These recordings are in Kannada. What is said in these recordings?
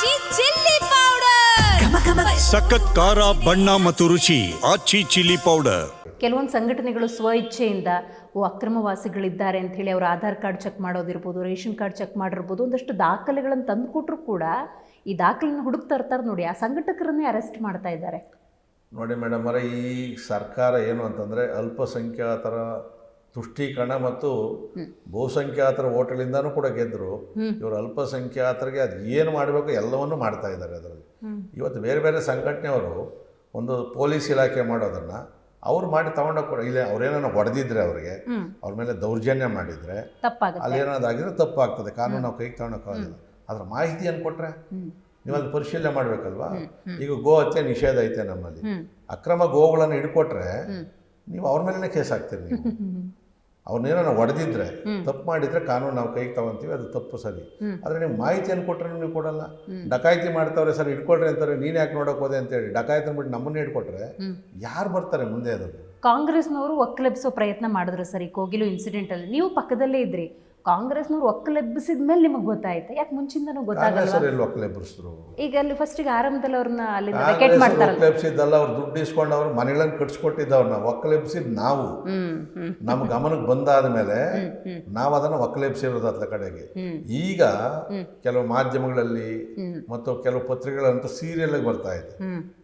ಆಚಿ ಚಿಲ್ಲಿ ಪೌಡರ್ ಸಖತ್ ಖಾರ ಬಣ್ಣ ಮತ್ತು ರುಚಿ ಆಚಿ ಚಿಲ್ಲಿ ಪೌಡರ್ ಕೆಲವೊಂದು ಸಂಘಟನೆಗಳು ಸ್ವ ಇಚ್ಛೆಯಿಂದ ಓ ಅಕ್ರಮವಾಸಿಗಳಿದ್ದಾರೆ ಅಂತ ಹೇಳಿ ಅವ್ರ ಆಧಾರ್ ಕಾರ್ಡ್ ಚೆಕ್ ಮಾಡೋದಿರ್ಬೋದು ರೇಷನ್ ಕಾರ್ಡ್ ಚೆಕ್ ಮಾಡಿರ್ಬೋದು ಒಂದಷ್ಟು ದಾಖಲೆಗಳನ್ನು ತಂದು ಕೊಟ್ಟರು ಕೂಡ ಈ ದಾಖಲೆನ ಹುಡುಕ್ತಾ ಇರ್ತಾರೆ ನೋಡಿ ಆ ಸಂಘಟಕರನ್ನೇ ಅರೆಸ್ಟ್ ಮಾಡ್ತಾ ಇದ್ದಾರೆ. ನೋಡಿ ಮೇಡಮ್ ಅವರ ಈ ಸರ್ಕಾರ ಏನು ಅಂತಂದರೆ ಅಲ್ಪಸಂಖ್ಯಾತರ ತುಷ್ಟೀಕರಣ ಮತ್ತು ಬಹುಸಂಖ್ಯಾತರ ಓಟ್ಗಳಿಂದನೂ ಕೂಡ ಗೆದ್ದರು ಇವರು ಅಲ್ಪಸಂಖ್ಯಾತರಿಗೆ ಅದು ಏನು ಮಾಡಬೇಕು ಎಲ್ಲವನ್ನೂ ಮಾಡ್ತಾ ಇದ್ದಾರೆ ಅದರಲ್ಲಿ. ಇವತ್ತು ಬೇರೆ ಬೇರೆ ಸಂಘಟನೆಯವರು ಒಂದು ಪೊಲೀಸ್ ಇಲಾಖೆ ಮಾಡೋದನ್ನು ಅವ್ರು ಮಾಡಿ ತಗೊಂಡ ಕೂಡ ಇಲ್ಲ ಅವ್ರೇನೋ ಹೊಡೆದಿದ್ರೆ ಅವ್ರಿಗೆ ಅವ್ರ ಮೇಲೆ ದೌರ್ಜನ್ಯ ಮಾಡಿದರೆ ಅಲ್ಲೇನಾದಾಗಿದ್ರೆ ತಪ್ಪಾಗ್ತದೆ. ಕಾನೂನು ನಾವು ಕೈಗೆ ಅದರ ಅದ್ರ ಮಾಹಿತಿಯನ್ನು ಕೊಟ್ಟರೆ ನೀವು ಅದು ಪರಿಶೀಲನೆ ಮಾಡಬೇಕಲ್ವಾ? ಈಗ ಗೋ ಹತ್ಯೆ ನಿಷೇಧ ಐತೆ ನಮ್ಮಲ್ಲಿ. ಅಕ್ರಮ ಗೋಗಳನ್ನು ಹಿಡ್ಕೊಟ್ರೆ ನೀವು ಅವ್ರ ಮೇಲೇ ಕೇಸ್ ಹಾಕ್ತೀರಿ ನೀವು. ಅವ್ರನ್ನೇನೋ ಹೊಡೆದಿದ್ರೆ ತಪ್ಪು ಮಾಡಿದ್ರೆ ಕಾನೂನು ನಾವು ಕೈಗೆ ತಗೊಂತೀವಿ ಅದು ತಪ್ಪು ಸರಿ. ಆದರೆ ನೀವು ಮಾಹಿತಿಯನ್ನು ಕೊಟ್ಟರೆ ನೀವು ಕೊಡಲ್ಲ. ಡಕಾಯಿತಿ ಮಾಡ್ತಾವ್ರೆ ಸರ್ ಹಿಡ್ಕೊಡ್ರಿ ಅಂತಾರೆ ನೀನು ಯಾಕೆ ನೋಡೋಕೆ ಹೋದೆ ಅಂತೇಳಿ. ಡಕಾಯಿತಿ ಅಂದ್ಬಿಟ್ಟು ನಮ್ಮನ್ನೇ ಇಟ್ಕೊಟ್ರೆ ಯಾರು ಬರ್ತಾರೆ ಮುಂದೆ ಅದು ಕಾಂಗ್ರೆಸ್ನವರು ಒಕ್ಕಲೆಬ್ಸೋ ಪ್ರಯತ್ನ ಮಾಡಿದ್ರು ಸರಿ ಕೋಗಿಲು ಇನ್ಸಿಡೆಂಟಲ್ಲಿ ನೀವು ಪಕ್ಕದಲ್ಲೇ ಇದ್ರಿ. ಕಾಂಗ್ರೆಸ್ನವರು ಒಕ್ಕಲೆಬ್ಬಿಸಿದ ಮೇಲೆ ನಿಮಗೆ ಗೊತ್ತಾಯ್ತು? ಯಾಕೆ ಮುಂಚಿಂದನೂ ಗೊತ್ತಾಗಲ್ಲ ಈಗ ಅಲ್ಲಿ ಫಸ್ಟಿಗೆ ಆರಂಭದಲ್ಲಿ ಅವ್ರನ್ನ ಅಲ್ಲಿ ವೆಕೆಟ್ ಮಾಡ್ತಾರೆ ಒಕ್ಕಲೆಬ್ಸಿದ್ದಲ್ಲ ಅವ್ರು ದುಡ್ಡು ಇಸ್ಕೊಂಡು ಅವ್ರು ಮನೆಗಳನ್ನು ಕಟ್ಸ್ಕೊಟ್ಟಿದ್ದವ್ರನ್ನ ಒಕ್ಕಲೆಬ್ಸಿದ್ ನಾವು. ನಮ್ಮ ಗಮನಕ್ಕೆ ಬಂದಾದ ಮೇಲೆ ನಾವು ಅದನ್ನ ಒಕ್ಕಲೆಬ್ಸಿರೋದು ಅತ್ತ ಕಡೆಗೆ. ಈಗ ಕೆಲವು ಮಾಧ್ಯಮಗಳಲ್ಲಿ ಮತ್ತು ಕೆಲವು ಪತ್ರಿಕೆಗಳಂತೂ ಸೀರಿಯಲ್ ಬರ್ತಾ ಇದೆ.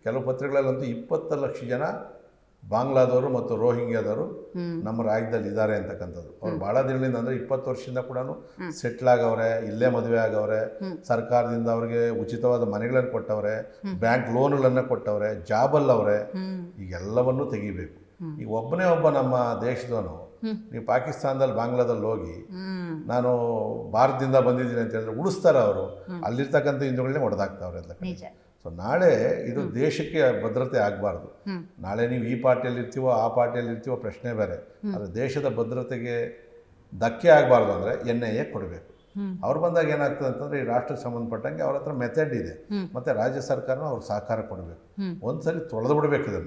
ಕೆಲವು ಪತ್ರಿಕೆಗಳಲ್ಲಂತೂ ಇಪ್ಪತ್ತು ಲಕ್ಷ ಜನ ಬಾಂಗ್ಲಾದವರು ಮತ್ತು ರೋಹಿಂಗ್ಯಾದವರು ನಮ್ಮ ರಾಜ್ಯದಲ್ಲಿ ಇದ್ದಾರೆ ಅಂತಕ್ಕಂಥದ್ದು. ಅವ್ರು ಬಹಳ ದಿನದಿಂದ ಅಂದ್ರೆ ಇಪ್ಪತ್ತು ವರ್ಷದಿಂದ ಕೂಡ ಸೆಟ್ಲ್ ಆಗವ್ರೆ ಇಲ್ಲೇ ಮದುವೆ ಆಗವ್ರೆ ಸರ್ಕಾರದಿಂದ ಅವ್ರಿಗೆ ಉಚಿತವಾದ ಮನೆಗಳನ್ನು ಕೊಟ್ಟವ್ರೆ ಬ್ಯಾಂಕ್ ಲೋನ್ಗಳನ್ನು ಕೊಟ್ಟವ್ರೆ ಜಾಬಲ್ಲವ್ರೆ ಈಗೆಲ್ಲವನ್ನೂ ತೆಗಿಬೇಕು. ಈಗ ಒಬ್ಬನೇ ಒಬ್ಬ ನಮ್ಮ ದೇಶದವನು ನೀವು ಪಾಕಿಸ್ತಾನದಲ್ಲಿ ಬಾಂಗ್ಲಾದಲ್ಲಿ ಹೋಗಿ ನಾನು ಭಾರತದಿಂದ ಬಂದಿದ್ದೀನಿ ಅಂತ ಹೇಳಿದ್ರೆ ಉಳಿಸ್ತಾರೆ ಅವರು. ಅಲ್ಲಿರ್ತಕ್ಕಂಥ ಹಿಂದೂಗಳನ್ನೇ ಹೊಡೆದಾಗ್ತಾವ್ರೆ ಅಂತ ಸೊ ನಾಳೆ ಇದು ದೇಶಕ್ಕೆ ಭದ್ರತೆ ಆಗಬಾರ್ದು. ನಾಳೆ ನೀವು ಈ ಪಾರ್ಟಿಯಲ್ಲಿ ಇರ್ತೀವೋ ಆ ಪಾರ್ಟಿಯಲ್ಲಿ ಇರ್ತೀವೋ ಪ್ರಶ್ನೆ ಬೇರೆ. ಆದರೆ ದೇಶದ ಭದ್ರತೆಗೆ ಧಕ್ಕೆ ಆಗಬಾರ್ದು ಅಂದರೆ ಎನ್ ಐ ಎ ಕೊಡಬೇಕು ಅವ್ರು ಬಂದಾಗ ಏನಾಗ್ತದೆ ಅಂತಂದ್ರೆ ಈ ರಾಷ್ಟ್ರಕ್ಕೆ ಸಂಬಂಧಪಟ್ಟಂಗೆ ಅವ್ರ ಹತ್ರ ಮೆಥಡ್ ಇದೆ. ಮತ್ತೆ ರಾಜ್ಯ ಸರ್ಕಾರನೂ ಅವ್ರಿಗೆ ಸಹಕಾರ ಕೊಡಬೇಕು. ಒಂದ್ಸರಿ ತೊಳೆದು ಬಿಡಬೇಕು ಇದನ್ನು.